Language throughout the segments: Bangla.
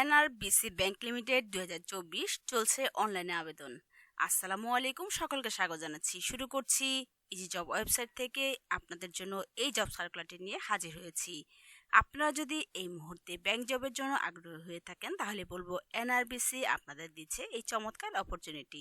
এনআরবিসি ব্যাংক লিমিটেড দুই হাজার চব্বিশ চলছে অনলাইনে আবেদন। আসসালামু আলাইকুম, সকলকে স্বাগত জানাচ্ছি। শুরু করছি ইজি জব ওয়েবসাইট থেকে। আপনাদের জন্য এই জব সার্কুলারটি নিয়ে হাজির হয়েছি। আপনারা যদি এই মুহূর্তে ব্যাংক জবের জন্য আগ্রহী হয়ে থাকেন, তাহলে বলব এনআরবিসি আপনাদের দিচ্ছে এই চমৎকার অপরচুনিটি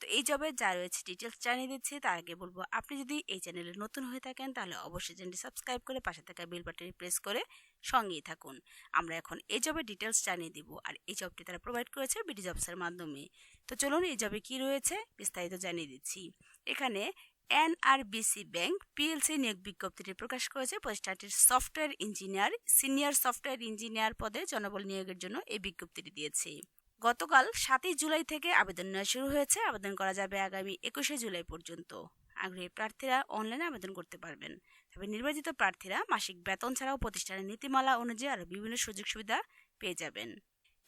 তো এই জবের যা রয়েছে ডিটেলস জানিয়ে দিচ্ছি, তার আগে বলব আপনি যদি এই চ্যানেলে নতুন হয়ে থাকেন, তাহলে অবশ্যই চ্যানেলটি সাবস্ক্রাইব করে পাশে থাকা বেল বাটনে প্রেস করে সঙ্গেই থাকুন। আমরা এখন এই জবের ডিটেলস জানিয়ে দিব আর এই জবটি তারা প্রোভাইড করেছে বিডি জবসের মাধ্যমে। তো চলুন এই জবে কি রয়েছে বিস্তারিত জানিয়ে দিচ্ছি। এখানে এনআরবিসি ব্যাংক পিএলসি নিয়োগ বিজ্ঞপ্তিটি প্রকাশ করেছে। প্রতিষ্ঠানটির software engineer, senior software engineer পদে জনবল নিয়োগের জন্য এই বিজ্ঞপ্তিটি দিয়েছে। গতকাল সাতই জুলাই থেকে আবেদন নেওয়া শুরু হয়েছে। আবেদন করা যাবে আগামী একুশে জুলাই পর্যন্ত। আগ্রহী প্রার্থীরা অনলাইনে আবেদন করতে পারবেন। তবে নির্বাচিত প্রার্থীরা মাসিক বেতন ছাড়াও প্রতিষ্ঠানের নীতিমালা অনুযায়ী আরও বিভিন্ন সুযোগ সুবিধা পেয়ে যাবেন।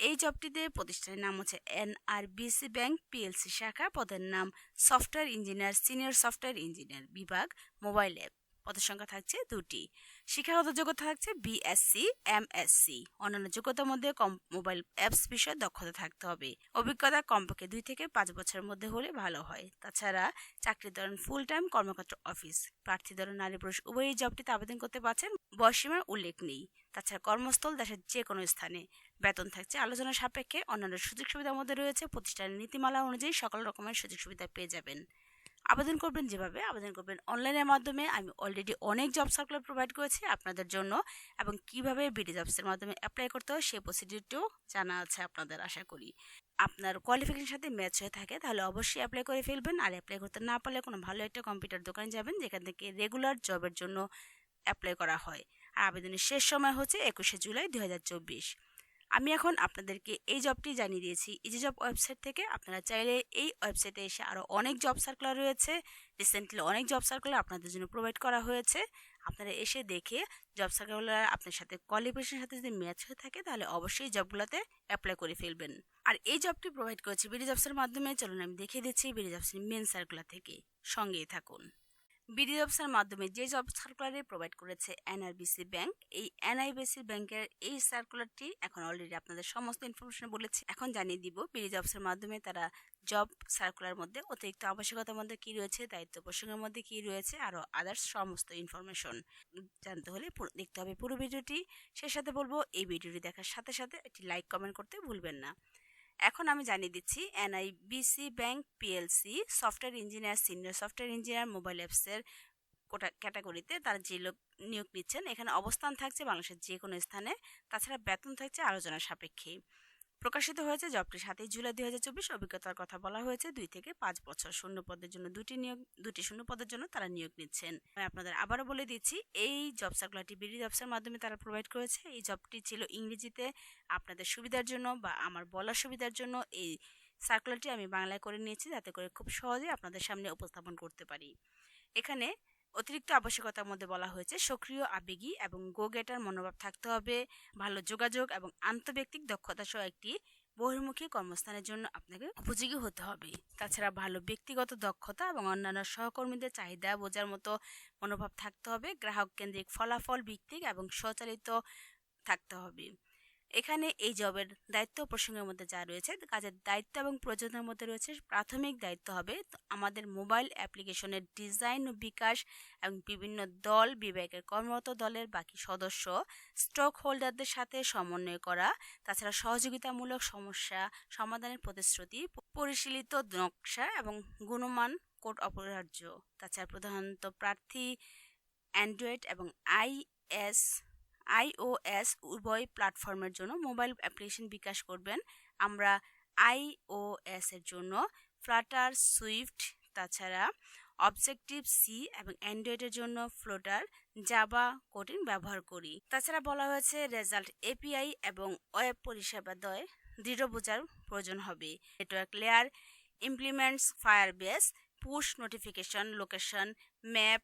এই জবটিতে প্রতিষ্ঠানের নাম হচ্ছে এনআরবিসি ব্যাংক পিএলসি শাখা। পদের নাম software engineer, senior software engineer বিভাগ, মোবাইল অ্যাপ। পদের সংখ্যা থাকছে দুটি। শিক্ষাগত যোগ্যতা থাকছে বিএসসি, এমএসসি। অন্যান্য যোগ্যতার মধ্যে কম মোবাইল অ্যাপস বিষয়ে দক্ষতা থাকতে হবে। অভিজ্ঞতা কমপক্ষে দুই থেকে পাঁচ বছরের মধ্যে হলে ভালো হয়। তাছাড়া চাকরি ধরন ফুল টাইম কর্মক্ষেত্র অফিস। প্রার্থী ধরন নারী পুরুষ, উভয়ই জবটিতে আবেদন করতে পারছেন। বয়সীমার উল্লেখ নেই। তাছাড়া কর্মস্থল দেশের যে কোনো স্থানে। বেতন থাকছে। আলোচনা সাপেক্ষে অন্যান্য সুযোগ সুবিধার মধ্যে রয়েছে। প্রতিষ্ঠানের নীতিমালা অনুযায়ী সকল রকমের সুযোগ সুবিধা পেয়ে যাবেন। আবেদন করবেন যেভাবে আবেদন করবেন অনলাইনের মাধ্যমে। আমি অলরেডি অনেক জব সার্কুলার প্রোভাইড করেছি আপনাদের জন্য এবং কীভাবে বিডি জবসের মাধ্যমে অ্যাপ্লাই করতে হয় সেই প্রসিডিউরটিও জানা আছে আপনাদের, আশা করি। আপনার কোয়ালিফিকেশন সাথে ম্যাচ হয়ে থাকে, তাহলে অবশ্যই অ্যাপ্লাই করে ফেলবেন। আর অ্যাপ্লাই করতে না পারলে কোনো ভালো একটা কম্পিউটার দোকানে যাবেন, যেখান থেকে রেগুলার জবের জন্য অ্যাপ্লাই করা হয়। আর আবেদনের শেষ সময় হচ্ছে একুশে জুলাই দু হাজার চব্বিশ। আমি এখন আপনাদেরকে এই জবটি জানিয়ে দিয়েছি। ইজি জব ওয়েবসাইট থেকে আপনারা চাইলে এই ওয়েবসাইটে এসে আরও অনেক জব সার্কুলার রয়েছে। রিসেন্টলি অনেক জব সার্কুলার আপনাদের জন্য প্রোভাইড করা হয়েছে। আপনারা এসে দেখে জব সার্কুলার আপনার সাথে কোয়ালিফিকেশনের সাথে যদি ম্যাচ হয়ে থাকে তাহলে অবশ্যই জবগুলোতে অ্যাপ্লাই করে ফেলবেন। আর এই জবটি প্রোভাইড করেছি বিডি জবসের মাধ্যমে। চলুন আমি দেখিয়ে দিচ্ছি বিডি জবসের মেন সার্কুলার থেকে। সঙ্গেই থাকুন। বিডি জবসের মাধ্যমে যে জব সার্কুলারে প্রোভাইড করেছে এনআরবিসি ব্যাংক, এই এনআইবিসি ব্যাংকের এই সার্কুলারটি এখন অলরেডি আপনাদের সমস্ত ইনফরমেশন বলেছে। এখন জানিয়ে দিব বিডি জবসের মাধ্যমে তারা জব সার্কুলার মধ্যে অতিরিক্ত আবশ্যকতার মধ্যে কি রয়েছে, দায়িত্ব প্রসঙ্গের মধ্যে কি রয়েছে, আরও আদার্স সমস্ত ইনফরমেশন জানতে হলে দেখতে হবে পুরো ভিডিওটি। সেই সাথে বলব, এই ভিডিওটি দেখার সাথে সাথে একটি লাইক কমেন্ট করতে ভুলবেন না। এখন আমি জানিয়ে দিচ্ছি, NIBC bank PLC, software engineer, senior software engineer, mobile অ্যাপসের ক্যাটাগরিতে তারা যে লোক নিয়োগ নিচ্ছেন, এখানে অবস্থান থাকছে বাংলাদেশের যে কোনো স্থানে। তাছাড়া বেতন থাকছে আলোচনার সাপেক্ষে। প্রকাশিত হয়েছে জবটি সাতই জুলাই দুই হাজার চব্বিশ অভিজ্ঞতার কথা বলা হয়েছে। দুই থেকে পাঁচ বছর শূন্য পদের জন্য দুটি নিয়োগ, দুটি শূন্য পদের জন্য তারা নিয়োগ নিচ্ছেন। আমি আপনাদের আবারও বলে দিচ্ছি, এই জব সার্কুলারটি বিডি জবসের মাধ্যমে তারা প্রোভাইড করেছে। এই জবটি ছিল ইংরেজিতে আপনাদের সুবিধার জন্য বা আমার বলার সুবিধার জন্য। এই সার্কুলারটি আমি বাংলায় করে নিয়েছি যাতে করে খুব সহজে আপনাদের সামনে উপস্থাপন করতে পারি। এখানে অতিরিক্ত আবশ্যকতার মধ্যে বলা হয়েছে, সক্রিয়, আবেগী এবং গো গেটার মনোভাব থাকতে হবে, ভালো যোগাযোগ এবং আন্তর্ব্যক্তিক দক্ষতা সহ একটি বহির্মুখী কর্মস্থানের জন্য আপনাকে উপযোগী হতে হবে। তাছাড়া ভালো ব্যক্তিগত দক্ষতা এবং অন্যান্য সহকর্মীদের চাহিদা বোঝার মতো মনোভাব থাকতে হবে, গ্রাহক কেন্দ্রিক ফলাফল ভিত্তিক এবং স্বচালিত থাকতে হবে। এখানে এই জবের দায়িত্ব প্রসঙ্গের মধ্যে যা রয়েছে, কাজের দায়িত্ব এবং প্রয়োজনের মধ্যে রয়েছে প্রাথমিক দায়িত্ব হবে আমাদের মোবাইল অ্যাপ্লিকেশনের ডিজাইন ও বিকাশ এবং বিভিন্ন দল, বিবেকের কর্মরত দলের বাকি সদস্য স্টক হোল্ডারদের সাথে সমন্বয় করা, তাছাড়া সহযোগিতামূলক সমস্যা সমাধানের প্রতিশ্রুতি, পরিশীলিত নকশা এবং গুণমান কোড অপরিহার্য। তাছাড়া প্রধানত প্রার্থী অ্যান্ড্রয়েড এবং আইএস আইওএস উভয় প্ল্যাটফর্মের জন্য মোবাইল অ্যাপ্লিকেশন বিকাশ করবেন। আমরা আইওএস এর জন্য ফ্লাটার সুইফট তাছাড়া অবজেক্টিভ সি এবং অ্যান্ড্রয়েডের জন্য ফ্লোটার জাবা কোডিং ব্যবহার করি। তাছাড়া বলা হয়েছে রেজাল্ট এপিআই এবং ওয়েব পরিষেবা দয় দৃঢ় বোঝার প্রয়োজন হবে। Network layer implements Firebase push notification location map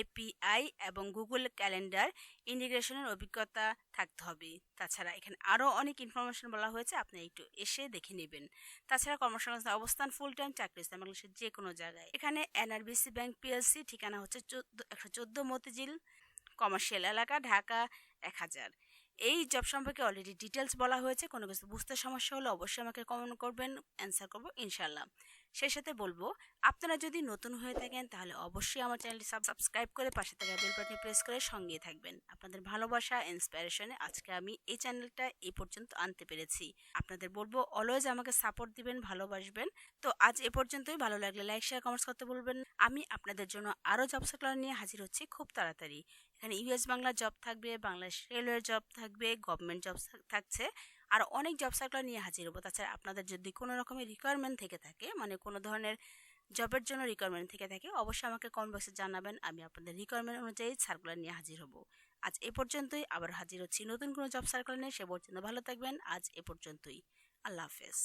API এবং গুগল ক্যালেন্ডার ইন্টিগ্রেশনের অভিজ্ঞতা থাকতে হবে। তাছাড়া এখানে আরও অনেক ইনফরমেশন বলা হয়েছে, আপনি একটু এসে দেখে নেবেন। তাছাড়া কর্মসংস্থান, অবস্থান ফুল টাইম চাকরি বাংলাদেশের যে কোনো জায়গায়। এখানে এনআরবিসি ব্যাংক পিএলসি ঠিকানা হচ্ছে চোদ্দ, একশো চোদ্দ মতিঝিল কমার্শিয়াল এলাকা, ঢাকা এক হাজার। এই জব সম্পর্কে অলরেডি ডিটেলস বলা হয়েছে, কোনো কিছু বুঝতে সমস্যা হলে অবশ্যই আমাকে কমেন্ট করবেন অ্যান্সার করব ইনশাল্লাহ সেই সাথে বলব, আপনারা যদি নতুন হয়ে থাকেন, তাহলে অবশ্যই আমার চ্যানেলটি সাবস্ক্রাইব করে পাশে থাকা বেল বাটনে প্রেস করে সঙ্গে থাকবেন। আপনাদের ভালোবাসা ইন্সপিরেশনে আজকে আমি এই চ্যানেলটা এই পর্যন্ত আনতে পেরেছি। আপনাদের বলব অলওয়েজ আমাকে সাপোর্ট দিবেন, ভালোবাসবেন। তো আজ এ পর্যন্তই। ভালো লাগলে লাইক শেয়ার কমেন্টস করতে বলবেন আমি আপনাদের জন্য আরও জব সার্কুলার নিয়ে হাজির হচ্ছি খুব তাড়াতাড়ি। এখানে ইউএস বাংলা জব থাকবে বাংলাদেশ রেলওয়ে জব থাকবে গভর্নমেন্ট জব থাকছে। আর অনেক জব সার্কুলার নিয়ে হাজির হব। তাছাড়া আপনাদের যদি কোনো রকমের রিকোয়ারমেন্ট থেকে থাকে মানে কোনো ধরনের জবের জন্য রিকোয়ারমেন্ট থেকে থাকে, অবশ্যই আমাকে কমেন্ট বক্সে জানাবেন। আমি আপনাদের রিকোয়ারমেন্ট অনুযায়ী সার্কুলার নিয়ে হাজির হব। আজ এ পর্যন্তই, আবার হাজির হচ্ছি নতুন কোনো জব সার্কুলার নিয়ে। সে পর্যন্ত ভালো থাকবেন। আজ এ পর্যন্তই। আল্লাহ হাফেজ।